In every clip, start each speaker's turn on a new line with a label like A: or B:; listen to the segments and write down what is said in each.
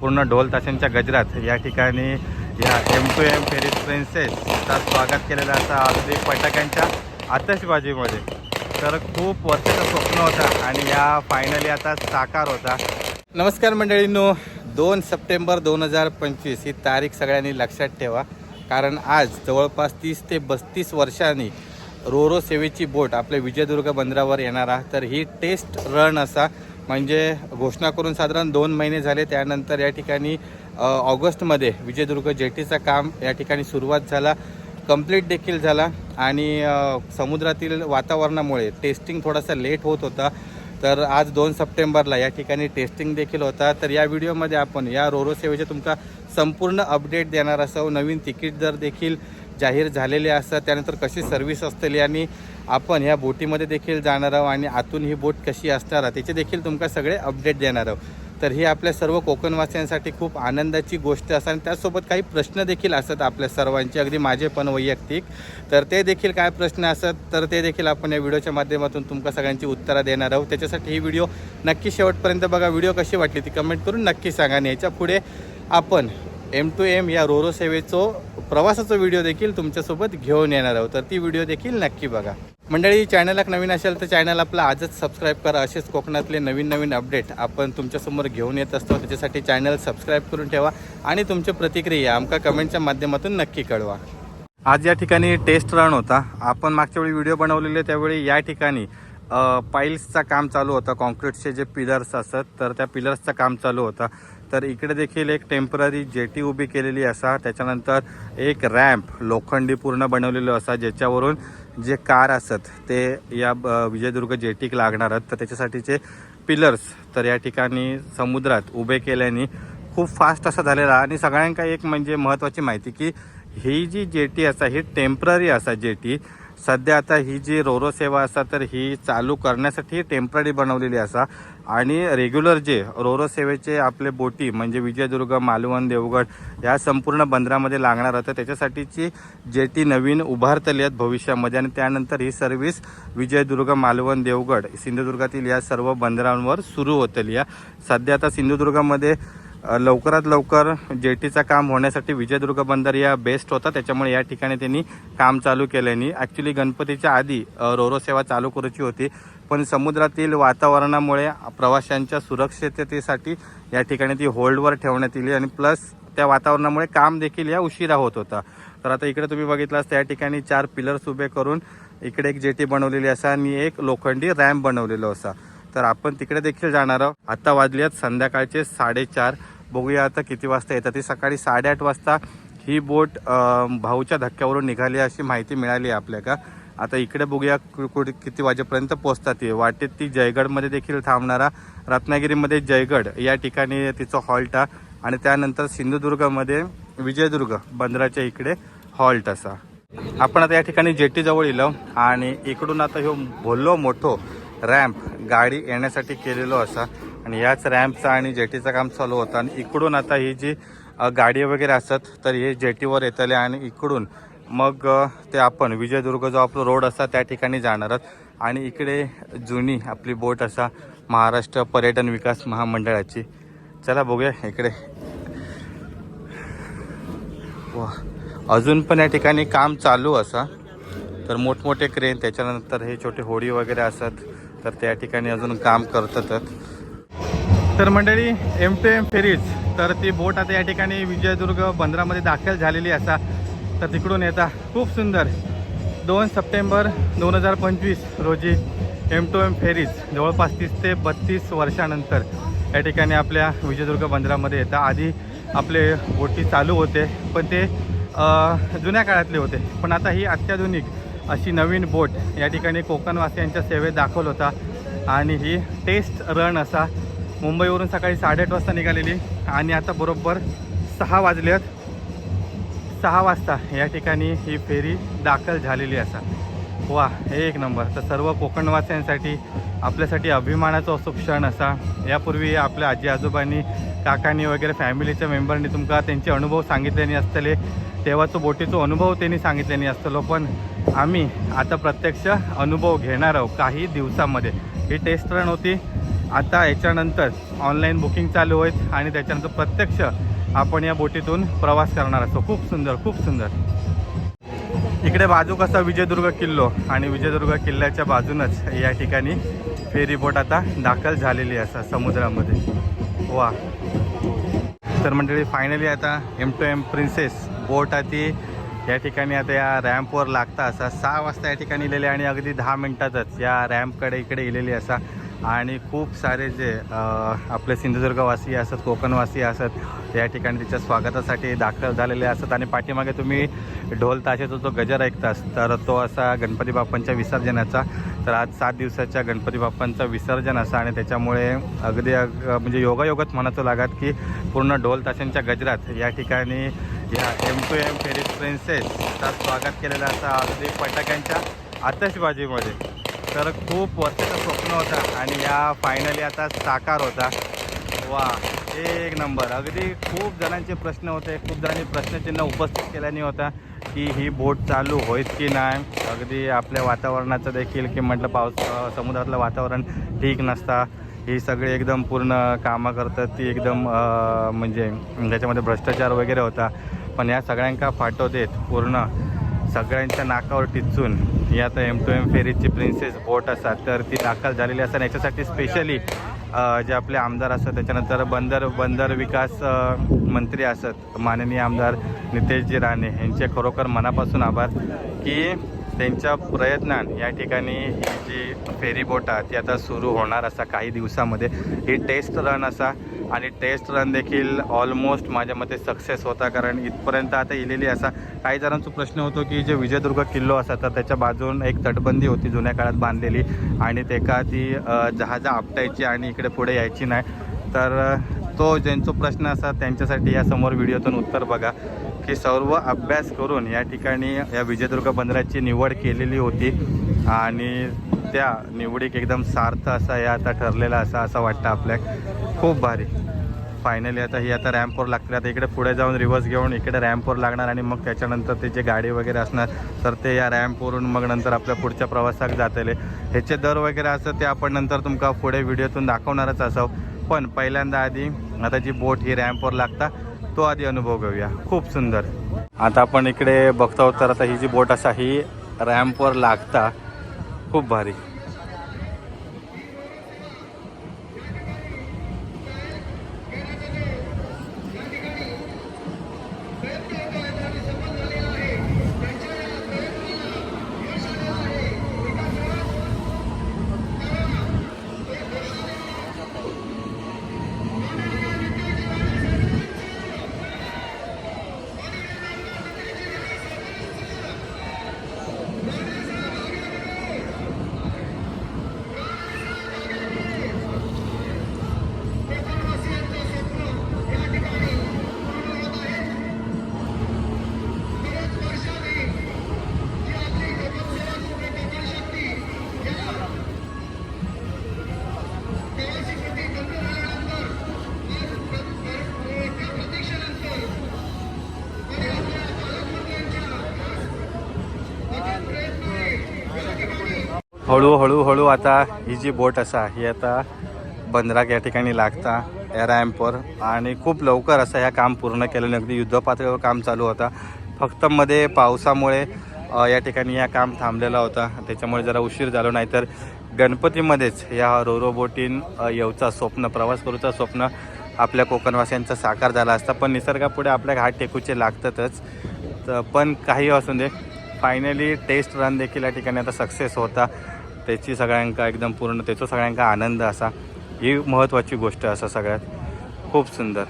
A: पूर्ण ढोल ताशांच्या गजरात या ठिकाणी या एम टू एम फेरी प्रिन्सेसचा स्वागत केलेला असा अगदी फटाक्यांच्या आतषबाजीमध्ये. तर खूप वर्षाचं स्वप्न होता आणि या फायनली आता साकार होता. नमस्कार मंडळींनो दोन सप्टेंबर दोन हजार पंचवीस ही तारीख सगळ्यांनी लक्षात ठेवा. कारण आज जवळपास तीस ते बस्तीस वर्षांनी रोरो सेवेची बोट आपल्या विजयदुर्ग बंदरावर येणारा तर ही टेस्ट रन असा म्हणजे घोषणा करून साधारण दोन महिने झाले. त्यानंतर या ठिकाणी ऑगस्टमध्ये विजयदुर्ग जेटीचं काम या ठिकाणी सुरुवात झाला. कंप्लीट देखील झाला. आणि समुद्रातील वातावरणामुळे टेस्टिंग थोडासा लेट होत होता. तर आज दोन सप्टेंबरला या ठिकाणी टेस्टिंग देखील होता. तर या व्हिडिओमध्ये आपण या रोरो सेवेचे तुमका संपूर्ण अपडेट देणार असो नवीन तिकीट दर देखील जाहीर झालेले असतात. त्यानंतर कशी सर्व्हिस असतली आणि आपण ह्या बोटीमध्ये देखील जाणार आहोत आणि आतून ही बोट कशी असणार आहे त्याचे देखील तुमका सगळे अपडेट देणार आहोत. तर ही आपल्या सर्व कोकणवासियांसाठी खूप आनंदाची गोष्ट असतात आणि त्यासोबत काही प्रश्न देखील असतात आपल्या सर्वांचे. अगदी माझे पण वैयक्तिक. तर ते देखील काय प्रश्न असतात तर ते देखील आपण या व्हिडिओच्या माध्यमातून तुमका सगळ्यांची उत्तरं देणार आहोत. त्याच्यासाठी ही व्हिडिओ नक्की शेवटपर्यंत बघा. व्हिडिओ कशी वाटली ती कमेंट करून नक्की सांगा आणि याच्यापुढे आपण एम टू एम या रोरो सेवेचं प्रवासाचा व्हिडिओ देखील तुमच्यासोबत घेऊन येणार आहोत. तर ती व्हिडिओ देखील नक्की बघा. मंडळी चॅनलला नवीन असेल तर चॅनल आपला आजच सबस्क्राईब करा. असेच कोकणातले नवीन नवीन अपडेट आपण तुमच्यासमोर घेऊन येत असतो. त्याच्यासाठी चॅनल सबस्क्राईब करून ठेवा आणि तुमच्या प्रतिक्रिया आमका कमेंटच्या माध्यमातून नक्की कळवा. आज या ठिकाणी टेस्ट रन होता. आपण मागच्या वेळी व्हिडिओ बनवलेले त्यावेळी या ठिकाणी पाईल्सचं काम चालू होतं. कॉन्क्रीटचे जे पिलर्स असतात तर त्या पिलर्सचं काम चालू होतं. तर इकडे देखील एक टेंपररी जेटी उभी केलेली असा त्याच्यानंतर एक रॅम्प लोखंडी पूर्ण बनवलेलं असा ज्याच्यावरून जे कार असत ते या ब- विजयदुर्ग जेटीक लागणार आहेत. तर त्याच्यासाठीचे पिलर्स तर या ठिकाणी समुद्रात उभे केल्याने खूप फास्ट असा झालेला. आणि सगळ्यांका एक म्हणजे महत्त्वाची माहिती की ही जी जेटी असा ही टेंपररी असा जेटी सध्या आता ही जी रोरो सेवा असा तर ही चालू करण्यासाठी टेंपररी बनवलेली असा. आणि रेग्युलर जे रोरो सेवेचे आपले बोटी म्हणजे विजयदुर्ग मालवण देवगड या संपूर्ण बंदरामध्ये लागणार होतं त्याच्यासाठीची जेटी नवीन उभारतली आहेत भविष्यामध्ये आणि त्यानंतर ही सर्व्हिस विजयदुर्ग मालवण देवगड सिंधुदुर्गातील या सर्व बंदरांवर सुरू होतली या सध्या आता सिंधुदुर्गामध्ये लवकरात लवकर जेटीचं काम होण्यासाठी विजयदुर्ग बंदर या बेस्ट होता. त्याच्यामुळे या ठिकाणी त्यांनी काम चालू केल्याने ॲक्च्युली गणपतीच्या आधी रोरो सेवा चालू करायची होती. पण समुद्रातील वातावरणामुळे प्रवाशांच्या सुरक्षिततेसाठी या ठिकाणी ती होल्डवर ठेवण्यात येईल आणि प्लस त्या वातावरणामुळे काम देखील या उशिरा होत होता. तर आता इकडे तुम्ही बघितलास त्या ठिकाणी चार पिलर्स उभे करून इकडे एक जेटी बनवलेली असा आणि एक लोखंडी रॅम्प बनवलेलो असा. तर आपण तिकडे देखील जाणार आहोत. आता वाजले आहेत संध्याकाळचे साडेचार. बघूया आता किती वाजता येतात. ती सकाळी साडेआठ वाजता ही बोट भाऊच्या धक्क्यावरून निघाली अशी माहिती मिळाली आपल्या का आता इकडे बघूया कु- कुठे किती वाजेपर्यंत पोहोचतात ती. वाटेत ती जयगडमध्ये देखील थांबणारा रत्नागिरीमध्ये जयगड या ठिकाणी तिचं हॉल्ट आहे. आणि त्यानंतर सिंधुदुर्गमध्ये विजयदुर्ग बंदराच्या इकडे हॉल्ट असा. आपण आता या ठिकाणी जेटीजवळ इलो आणि इकडून आता ह्यो भोल्लो मोठो रॅम्प गाडी येण्यासाठी केलेलो असा. आणि याच रॅम्पचं आणि जेटीचं काम चालू होतं. आणि इकडून आता ही जी गाडी वगैरे असत तर हे जेटीवर येतले आणि इकडून मग ते आपण विजयदुर्ग जो आपला रोड असा त्या ठिकाणी जाणार आहोत. आणि इकडे जुनी आपली बोट असा महाराष्ट्र पर्यटन विकास महामंडळाची. चला बघूया इकडे. वा अजून पण या ठिकाणी काम चालू असा. तर मोठमोठे क्रेन त्याच्यानंतर हे छोटे होडी वगैरे असत तर त्या ठिकाणी अजून काम करतातच तर मंडळी एम टू एम फेरीज तर ती बोट आता या ठिकाणी विजयदुर्ग बंदरामध्ये दाखल झालेली असा. तर तिकडून येता खूप सुंदर. दोन सप्टेंबर दोन हजार पंचवीस रोजी एम टू एम फेरीज जवळपास तीस ते बत्तीस वर्षानंतर या ठिकाणी आपल्या विजयदुर्ग बंदरामध्ये येतात आधी आपले बोटी चालू होते पण ते जुन्या काळातले होते. पण आता ही अत्याधुनिक अशी नवीन बोट या ठिकाणी कोकणवासियांच्या सेवेत दाखल होता. आणि ही टेस्ट रन असा. मुंबईवरून सकाळी साडेआठ वाजता निघालेली. आणि आता बरोबर सहा वाजले आहेत सहा वाजता या ठिकाणी ही फेरी दाखल झालेली असा. वा एक नंबर. तर सर्व कोकणवासियांसाठी आपल्यासाठी अभिमानाचा असो क्षण असा. यापूर्वी आपल्या आजी आजोबांनी काकांनी वगैरे फॅमिलीच्या मेंबरनी तुमका त्यांचे अनुभव सांगितलेले असतले. तेव्हाचो बोटीचो अनुभव त्यांनी सांगितलेले असतलो. पण आम्ही आता प्रत्यक्ष अनुभव घेणार आहोत काही दिवसामध्ये. ही टेस्ट रन होती. आता याच्यानंतर ऑनलाईन बुकिंग चालू होईल आणि त्याच्यानंतर प्रत्यक्ष आपण या बोटीतून प्रवास करणार असतो. खूप सुंदर खूप सुंदर. इकडे बाजू कसा विजयदुर्ग किल्लो आणि विजयदुर्ग किल्ल्याच्या बाजूनच या ठिकाणी फेरी बोट आता दाखल झालेली असा समुद्रामध्ये. वा. तर मंडळी फायनली आता M two M princess boat आहे ती या ठिकाणी आता या रॅम्पवर लागता असा सहा वाजता या ठिकाणी इलेले आणि अगदी दहा मिनटातच या रॅम्पकडे इकडे इलेली असा. आणि खूप सारे जे आपले सिंधुदुर्गवासी असत कोकणवासी असत या ठिकाणी तिच्या स्वागतासाठी दाखल झालेले असत. आणि पाठीमागे तुम्ही ढोल ताशेचा जो गजर ऐकतास तर तो असा गणपती बाप्पांच्या विसर्जनाचा. तर आज सात दिवसाच्या गणपती बाप्पांचं विसर्जन असा आणि त्याच्यामुळे अगदी अग म्हणजे योगायोगच म्हणायचं लागत की पूर्ण ढोल ताशांच्या गजरात या ठिकाणी या एम टू एम फेरी प्रिन्सेसचा स्वागत केलेलं असा अगदी फटाक्यांच्या आतषबाजीमध्ये. तर खूप वर्षाचं स्वप्न होतं आणि या फायनली आता साकार होता. वा एक नंबर अगदी खूप जणांचे प्रश्न होते खूप जणांनी प्रश्नचिन्ह उपस्थित केल्याने होता की ही बोट चालू होईल की नाही. अगदी आपल्या वातावरणाचं देखील की म्हटलं पाऊस समुद्रातलं वातावरण ठीक नसता. ही सगळी एकदम पूर्ण कामं करतात ती एकदम म्हणजे ज्याच्यामध्ये भ्रष्टाचार वगैरे होता. पण या सगळ्यांका फाटो देत पूर्ण सगळ्यांच्या नाकावर टिचून. ही आता एम टू एम फेरीची प्रिन्सेस बोट असतात तर ती दाखल झालेली असतात याच्यासाठी स्पेशली जे आपले आमदार असतात त्याच्यानंतर बंदर बंदर विकास मंत्री असत माननीय आमदार नितेशजी राणे. यांचे खरोखर मनापासून आभार की त्यांच्या प्रयत्नान या ठिकाणी ही जी फेरी बोट आहे ती आता सुरू होणार असा काही दिवसामध्ये. ही टेस्ट रन असा आणि टेस्ट रन देखील ऑलमोस्ट माझ्या मते सक्सेस होता. कारण इथपर्यंत आता इलेली असा काही जणांचा प्रश्न होतो की जे विजयदुर्ग किल्लो असा तर त्याच्या बाजून एक तटबंदी होती जुन्या काळात बांधलेली आणि ते का ती जहाजं आपटायची आणि इकडे पुढे यायची नाही. तर तो ज्यांचा प्रश्न असा त्यांच्यासाठी या समोर व्हिडिओतून उत्तर बघा की सर्व अभ्यास करून या ठिकाणी या विजयदुर्ग बंदराची निवड केलेली होती आणि त्या निवडीक एकदम सार्थ असा या आता ठरलेला असा असं वाटतं आपल्या खूप भारी. फायनली आता ही आता रॅम्पवर लागतील. आता इकडे पुढे जाऊन रिव्हर्स घेऊन इकडे रॅम्पवर लागणार आणि मग त्याच्यानंतर ते जे गाडी वगैरे असणार तर ते या रॅम्पवरून मग नंतर आपल्या पुढच्या प्रवासाक जातले. ह्याचे दर वगैरे असं ते आपण नंतर तुमका पुढे व्हिडिओतून दाखवणारच असो पण पहिल्यांदा आधी आता जी बोट ही रॅम्पवर लागता तो आधी अनुभव घेऊया. खूप सुंदर. आता आपण इकडे बघतो तर आता ही जी बोट असा ही रॅम्पवर लागता खूप भारी. हळूहळू हळू आता ही जी बोट असा ही आता बंदराक या ठिकाणी लागता या रॅम्पवर आणि खूप लवकर असं ह्या काम पूर्ण केलं अगदी युद्धपातळीवर काम चालू होता. फक्त मध्ये पावसामुळे या ठिकाणी या काम थांबलेला होता. त्याच्यामुळे जरा उशीर झालो नाही तर गणपतीमध्येच या रोरो बोटीन येऊचा स्वप्न प्रवास करूचा स्वप्न आपल्या कोकणवासियांचा साकार झाला असता. पण निसर्गापुढे आपल्या घाट टेकूचे लागतातच. तर पण काही असू दे. फायनली टेस्ट रन देखील या ठिकाणी आता सक्सेस होता. त्याची सगळ्यांका एकदम पूर्ण त्याचा सगळ्यांका आनंद असा. ही महत्त्वाची गोष्ट असा सगळ्यात. खूप सुंदर.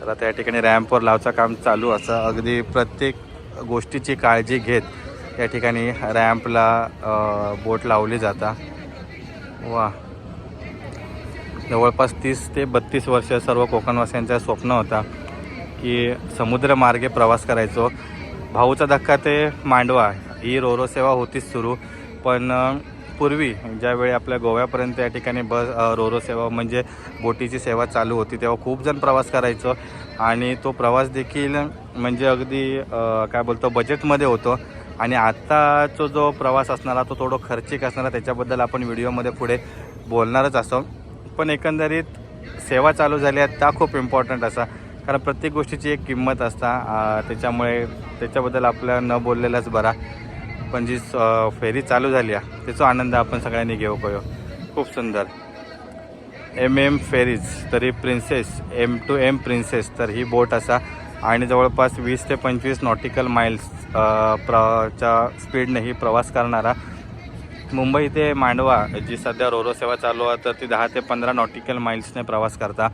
A: तर त्या ठिकाणी रॅम्पवर लावचं काम चालू असं अगदी प्रत्येक गोष्टीची काळजी घेत या ठिकाणी रॅम्पला बोट लावली जाता. वा. जवळपास तीस ते बत्तीस वर्ष सर्व कोकणवासियांचा स्वप्न होता की समुद्रमार्गे प्रवास करायचो. भाऊचा धक्का ते मांडवा. ही रोरो सेवा होतीच सुरू. पण पूर्वी ज्यावेळी आपल्या गोव्यापर्यंत या ठिकाणी बस रोरो सेवा म्हणजे बोटीची सेवा चालू होती तेव्हा खूप जण प्रवास करायचो. आणि तो प्रवास देखील म्हणजे अगदी काय बोलतो बजेटमध्ये होतो. आणि आत्ताचा जो प्रवास असणारा तो थोडं खर्चिक असणारा त्याच्याबद्दल आपण व्हिडिओमध्ये पुढे बोलणारच असो. पण एकंदरीत सेवा चालू झाली आहे त्या खूप इम्पॉर्टंट असा. कारण प्रत्येक गोष्टीची एक किंमत असता त्याच्यामुळे त्याच्याबद्दल आपल्या न बोललेलाच बरा. पण जी फेरी चालू झाली आहे त्याचा आनंद आपण सगळ्यांनी घेऊ कयो खूप सुंदर. एम एम फेरीज तरी princess M two M princess तर ही बोट असा आणि जवळपास वीस ते पंचवीस नॉटिकल माइल्स प्रच्या प्र च्या स्पीडने ही प्रवास करणारा मुंबई ते मांडवा जी सध्या रोरो सेवा चालू आहे तर ती दहा ते पंधरा नॉटिकल माइल्सने प्रवास करता.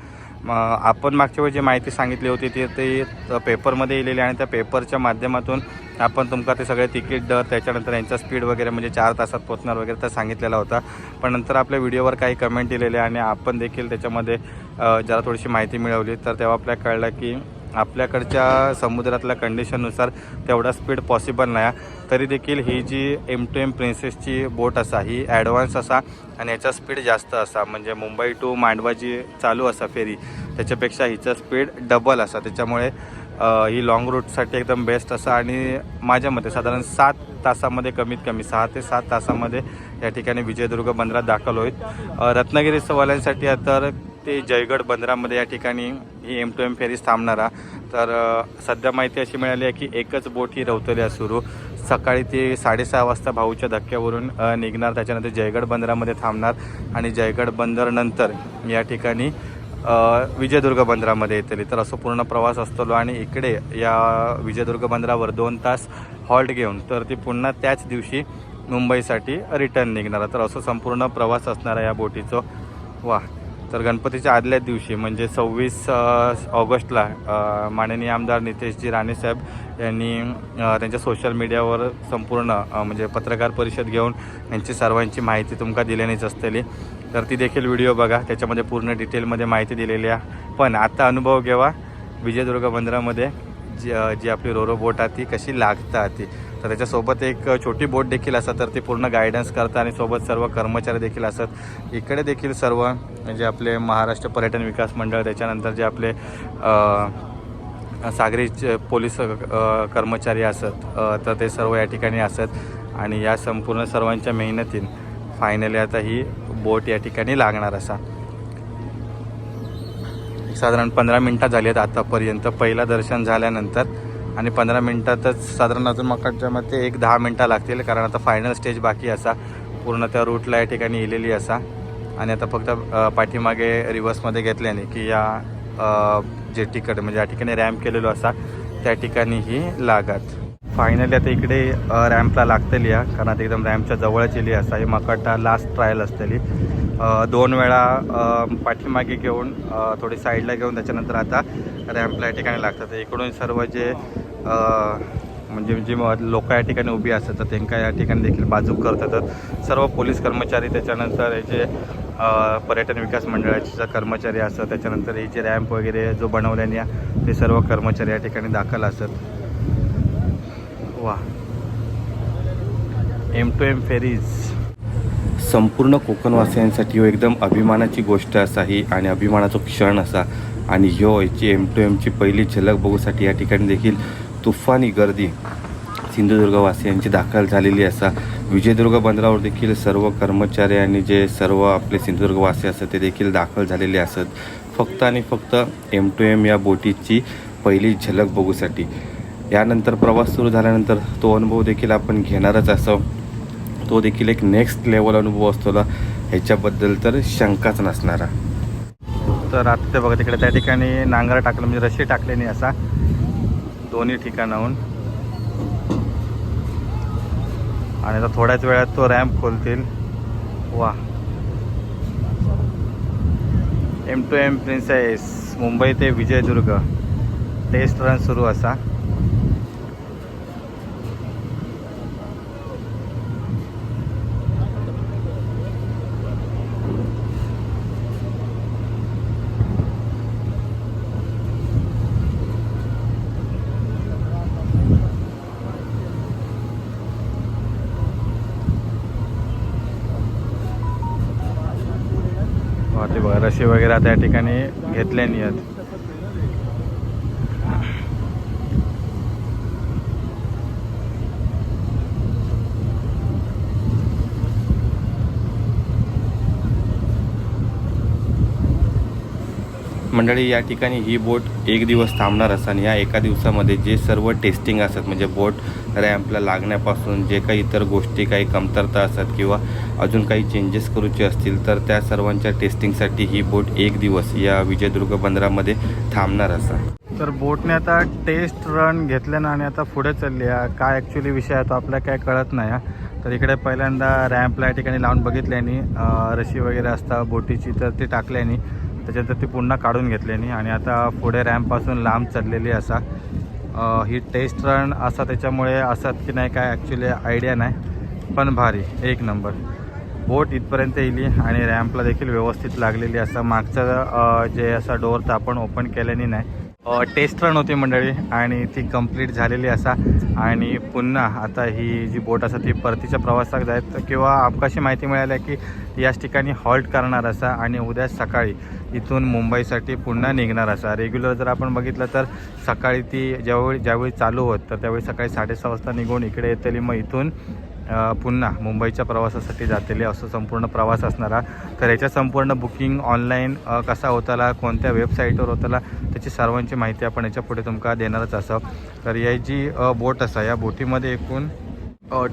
A: आपण मागच्या वेळी जी माहिती सांगितली होती ती ते पेपरमध्ये येलेली आणि त्या पेपरच्या माध्यमातून आपण तुमका ते सगळे तिकीट दर त्याच्यानंतर यांचा स्पीड वगैरे म्हणजे चार तासात पोचणार वगैरे तर सांगितलेला होता. पण नंतर आपल्या व्हिडिओवर काही कमेंट दिलेले आणि आपण देखील त्याच्यामध्ये जरा थोडीशी माहिती मिळवली तर तेव्हा आपल्याला कळलं की आपल्याकडच्या समुद्रातल्या कंडिशननुसार तेवढा स्पीड पॉसिबल नाही. तरी देखील ही जी एम टू एम प्रिन्सेसची बोट असा ही ॲडव्हान्स असा आणि याचा स्पीड जास्त असा म्हणजे मुंबई टू मांडवा जी चालू असा फेरी त्याच्यापेक्षा हिचा स्पीड डबल असा. त्याच्यामुळे ही लॉंग रूटसाठी एकदम बेस्ट असा आणि माझ्या मते साधारण सात तासामध्ये कमीत कमी सहा ते सात तासामध्ये या ठिकाणी विजयदुर्ग बंदरात दाखल होईल. अ, रत्नागिरी सवाल्यांसाठी तर ते जयगड बंदरामध्ये या ठिकाणी ही एम टू एम फेरीज थांबणारा. तर सध्या माहिती अशी मिळाली आहे की एकच बोट ही रवतली आहे सुरू. सकाळी ती साडेसहा वाजता भाऊच्या धक्क्यावरून निघणार. त्याच्यानंतर जयगड बंदरामध्ये थांबणार आणि जयगड बंदरनंतर या ठिकाणी विजयदुर्ग बंदरामध्ये येतली. तर असं पूर्ण प्रवास असतो आणि इकडे या विजयदुर्ग बंदरावर दोन तास हॉल्ट घेऊन तर ती पुन्हा त्याच दिवशी मुंबईसाठी रिटर्न निघणार. तर असं संपूर्ण प्रवास असणार आहे या बोटीचं. वा तर गणपतीच्या आदल्या दिवशी म्हणजे सव्वीस ऑगस्टला माननीय आमदार नितेशजी राणेसाहेब यांनी त्यांच्या सोशल मीडियावर संपूर्ण म्हणजे पत्रकार परिषद घेऊन यांची सर्वांची माहिती तुमका दिल्यानेच असतली. तर ती देखील व्हिडिओ बघा त्याच्यामध्ये पूर्ण डिटेलमध्ये माहिती दिलेली आहे. पण आता अनुभव घेवा विजयदुर्ग बंदरामध्ये जी जी आपली रोरो बोट आहे ती कशी लागता ती. तर त्याच्यासोबत एक छोटी बोट देखील असतात तर ती पूर्ण गायडन्स करतात आणि सोबत सर्व कर्मचारी देखील असतात. इकडे देखील सर्व म्हणजे आपले महाराष्ट्र पर्यटन विकास मंडळ त्याच्यानंतर जे आपले सागरी च- पोलीस कर्मचारी असत तर ते सर्व या ठिकाणी असत आणि या संपूर्ण सर्वांच्या मेहनतीन फायनली आता ही बोट या ठिकाणी लागणार असा. साधारण पंधरा मिनटं झाली आहेत आतापर्यंत. पहिलं दर्शन झाल्यानंतर आणि पंधरा मिनटातच साधारण अजून मकाच्या मते एक दहा मिनटं लागतील कारण आता फायनल स्टेज बाकी असा. पूर्ण त्या रूटला या ठिकाणी इलेली असा. आणि आता फक्त पाठीमागे रिव्हर्समध्ये घेतल्याने की या जे जेटीकडे म्हणजे या ठिकाणी रॅम्प केलेलो असा त्या ठिकाणी ही लागत. फायनली आता इकडे रॅम्पला लागतली या कारण आता एकदम रॅम्पच्या जवळच येली असा ही मकाटा लास्ट ट्रायल असतली. दोन वेळा पाठीमागे घेऊन थोडी साईडला घेऊन त्याच्यानंतर आता रॅम्पला या ठिकाणी लागतात. इकडून सर्व जे म्हणजे जी लोक या ठिकाणी उभी असतात तर त्यांना या ठिकाणी देखील बाजूक करतात. सर्व पोलीस कर्मचारी त्याच्यानंतर हे जे पर्यटन विकास मंडळाचे कर्मचारी असतात त्याच्यानंतर हे जे रॅम्प वगैरे जो बनवल्याने ते सर्व कर्मचारी या ठिकाणी दाखल असतात. वा. एम टू एम फेरीज संपूर्ण कोकणवासियांसाठी हो एकदम अभिमानाची गोष्ट असा ही आणि अभिमानाचा क्षण असा. आणि ह्यो याची एम टू एमची पहिली झलक बघूसाठी या ठिकाणी देखील तुफानी गर्दी सिंधुदुर्गवासियांची दाखल झालेली असा. विजयदुर्ग बंदरावर देखील सर्व कर्मचारी आणि जे सर्व आपले सिंधुदुर्गवासी असतात ते देखील दाखल झालेले असत. फक्त आणि फक्त एम टू एम या बोटीची पहिली झलक बघूसाठी. यानंतर प्रवास सुरू झाल्यानंतर तो अनुभव देखील आपण घेणारच असं. तो देखील एक नेक्स्ट लेवल अनुभव असतो ना ह्याच्याबद्दल तर शंकाच नसणारा. तर आता ते बघा तिकडे त्या ठिकाणी नांगर टाकलं म्हणजे रशी टाकलेली असा. दोन्ही ठिकाणाहून. आणि आता थोड्याच वेळात तो रॅम्प खोलतील. वा. M two M princess Mumbai ते विजयदुर्ग. टेस्ट रन सुरू असा वा ते बघा रशी वगैरे त्या ठिकाणी घेतल्यानी आहेत मंडळी या ठिकाणी ही बोट एक दिवस थांबणार असतात आणि या एका दिवसामध्ये जे सर्व टेस्टिंग असतात म्हणजे बोट रॅम्पला लागण्यापासून जे काही इतर गोष्टी काही कमतरता असतात किंवा अजून काही चेंजेस करूचे असतील तर त्या सर्वांच्या टेस्टिंगसाठी ही बोट एक दिवस या विजयदुर्ग बंदरामध्ये थांबणार असा तर बोटने आता टेस्ट रन घेतल्यानं आणि आता पुढे चालली आहे. काय ॲक्च्युली विषय आहे तो आपल्याला काय कळत नाही तर इकडे पहिल्यांदा रॅम्पला या ठिकाणी लावून बघितल्याने रशी वगैरे असता बोटीची तर ती टाकल्याने त्याच्यानंतर ती पुन्हा काढून घेतलेली आणि आता पुढे रॅम्पपासून लांब चाललेली असा. ही टेस्ट रन असा त्याच्यामुळे असत की नाही काय ॲक्च्युली आयडिया नाही पण भारी एक नंबर बोट इथपर्यंत येईल आणि रॅम्पला देखील व्यवस्थित लागलेली असं. मागचं जे असा डोअर तर आपण ओपन केल्याने नाही टेस्ट रन होती मंडळी आणि ती कंप्लीट झालेली असा. आणि पुन्हा आता ही जी बोट असा ती परतीच्या प्रवासात जायत किंवा आपकाशी माहिती मिळाली आहे की याच ठिकाणी हॉल्ट करणार असा आणि उद्या सकाळी इथून मुंबईसाठी पुन्हा निघणार असा. रेग्युलर जर आपण बघितलं तर सकाळी ती ज्यावेळी ज्यावेळी चालू होत तर त्यावेळी सकाळी साडेसहा वाजता निघून इकडे येतली. मग इथून पुन्हा मुंबईच्या प्रवासासाठी जातेले असं संपूर्ण प्रवास असणारा. तर याच्या संपूर्ण बुकिंग ऑनलाईन कसा होताला कोणत्या वेबसाईटवर होताला त्याची सर्वांची माहिती आपण याच्यापुढे तुमका देणारच असं. तर या जी बोट असा या बोटीमध्ये एकूण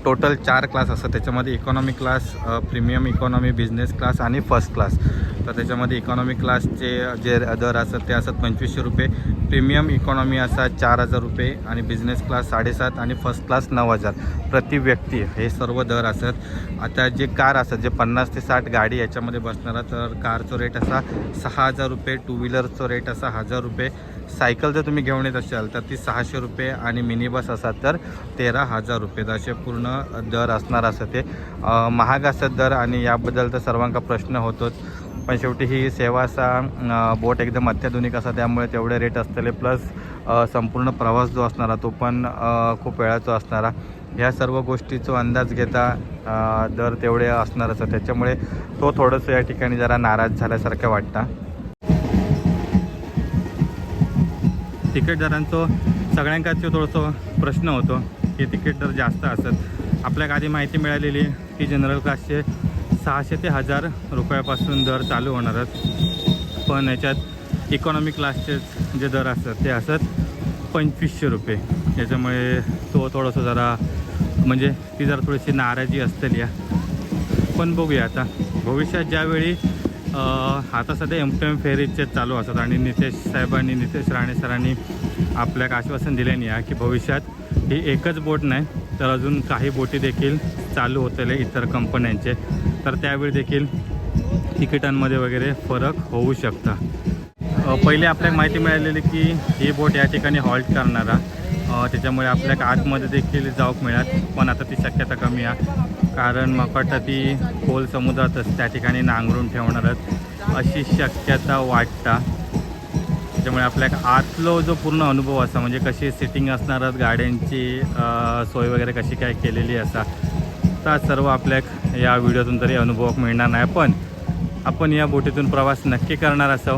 A: टोटल चार क्लास असतात त्याच्यामध्ये economy class premium economy business class आणि फर्स्ट क्लास तर त्याच्यामध्ये इकॉनॉमी क्लासचे जे दर असतात ते असतात पंचवीसशे रुपये. प्रीमियम इकॉनॉमी असतात चार हजार रुपये आणि बिझनेस क्लास साडेसात आणि फर्स्ट क्लास नऊ हजार. प्रति व्यक्ती हे सर्व दर असतात. आता जे कार असतात जे पन्नास ते साठ गाडी याच्यामध्ये बसणारा तर कारचं रेट असा सहा हजार रुपये टू व्हीलरचं रेट असा हजार रुपये. सायकल जर तुम्ही घेऊन येत असाल तर ती सहाशे रुपये आणि मिनी बस असाल तर तेरा हजार रुपये. तर असे पूर्ण दर असणार असं ते. महाग असतात दर आणि याबद्दल तर सर्वांका प्रश्न होतोच. पण शेवटी ही सेवा असा बोट एकदम अत्याधुनिक असा त्यामुळे तेवढे रेट असतले प्लस संपूर्ण प्रवास जो असणारा तो पण खूप वेळाचा असणारा. ह्या सर्व गोष्टीचा अंदाज घेता दर तेवढे असणार असं त्याच्यामुळे तो थोडंसं या ठिकाणी जरा नाराज झाल्यासारखं वाटतं. तिकीट दरांचो सगळ्यांकाच थोडंसं प्रश्न होतो की तिकीट दर जास्त असत. आपल्याला आधी माहिती मिळालेली की जनरल क्लासचे सहाशे ते हजार रुपयापासून दर चालू होणारच पण याच्यात इकॉनॉमी क्लासचे जे दर असतात ते असत पंचवीसशे रुपये. त्याच्यामुळे तो थोडंसं जरा म्हणजे ती जरा थोडीशी नाराजी असतील या पण बघूया आता. भविष्यात ज्यावेळी आता सध्या एम टी एम फेरीचे चालू असतात आणि नितेश साहेबांनी नितेश राणे सरांनी आपल्याला आश्वासन दिले नाही आहे की भविष्यात ही एकच बोट नाही तर अजून काही बोटी देखील चालू होतले इतर कंपन्यांचे. तर त्यावेळी देखील तिकिटांमध्ये वगैरे फरक होऊ शकता. पहिले आपल्याला माहिती मिळालेली की ही बोट या ठिकाणी हॉल्ट करणारा. त्याच्यामुळे आपल्याला आतमध्ये देखील जाऊक मिळत पण आता ती शक्यता कमी आहे. कारण मग वाटतं ती खोल समुद्रातच त्या ठिकाणी नांगरून ठेवणारच अशी शक्यता वाटता. त्याच्यामुळे आपल्या आतलो जो पूर्ण अनुभव असा म्हणजे कशी सिटिंग असणारच गाड्यांची सोय वगैरे कशी काय केलेली असा तर सर्व आपल्याक या व्हिडिओतून तरी अनुभव मिळणार नाही. पण आपण या बोटीतून प्रवास नक्की करणार असो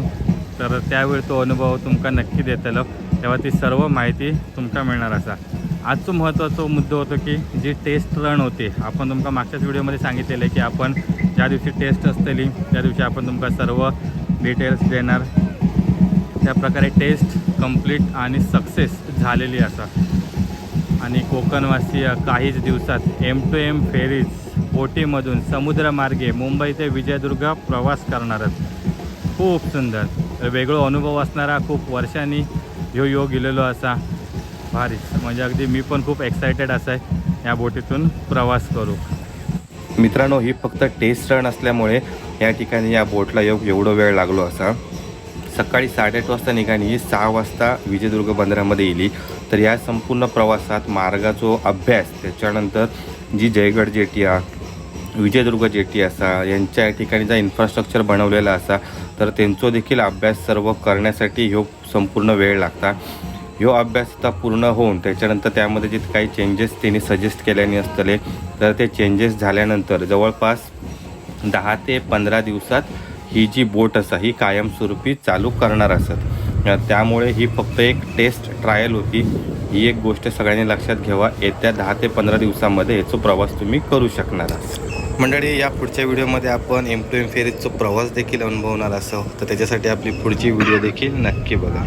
A: तर त्यावेळी तो अनुभव तुमका नक्की देतलो. तेव्हा ती सर्व माहिती तुमका मिळणार असा. आजचो महत्त्वाचा मुद्दा होतो की जी टेस्ट रन होते आपण तुमका मागच्याच व्हिडिओमध्ये सांगितलेलं आहे की आपण ज्या दिवशी टेस्ट असतली त्या दिवशी आपण तुमका सर्व डिटेल्स देणार. त्या प्रकारे टेस्ट कंप्लीट आणि सक्सेस झालेली असा आणि कोकणवासीय काहीच दिवसात एम टू एम फेरीज बोटीमधून समुद्रमार्गे मुंबई ते विजयदुर्ग प्रवास करणारच खूप सुंदर. वेगळो अनुभव असणारा खूप वर्षांनी ह्यो योग गेलेलो असा. भारीच. म्हणजे अगदी मी पण खूप एक्सायटेड असाय या बोटीतून प्रवास करू. मित्रांनो ही फक्त टेस्ट रन असल्यामुळे या ठिकाणी या बोटला योग एवढं वेळ लागलो असा. सकाळी साडेआठ वाजता निघाली सहा वाजता विजयदुर्ग बंदरामध्ये येली तर या संपूर्ण प्रवासात मार्गाचो अभ्यास त्याच्यानंतर जी जयगड जेटी विजयदुर्ग जेटी असा यांच्या ठिकाणी जा इन्फ्रास्ट्रक्चर बनवलेला असा तर त्यांचो देखील अभ्यास सर्व करण्यासाठी ह्यो संपूर्ण वेळ लागता. ह्यो अभ्यास आता पूर्ण होऊन त्याच्यानंतर त्यामध्ये जे काही चेंजेस त्यांनी सजेस्ट केल्याने असतले तर ते चेंजेस झाल्यानंतर जवळपास दहा ते पंधरा दिवसात ही जी बोट असा ही कायमस्वरूपी चालू करणार असत. त्यामुळे ही फक्त एक टेस्ट ट्रायल होती. ही एक गोष्ट सगळ्यांनी लक्षात घ्यावा. येत्या दहा ते पंधरा दिवसामध्ये याचा प्रवास तुम्ही करू शकणार आहात. मंडळी या पुढच्या व्हिडिओमध्ये आपण एम टू एम फेरीजचा प्रवास देखील अनुभवणार असो. तर त्याच्यासाठी आपली पुढची व्हिडिओ देखील नक्की बघा.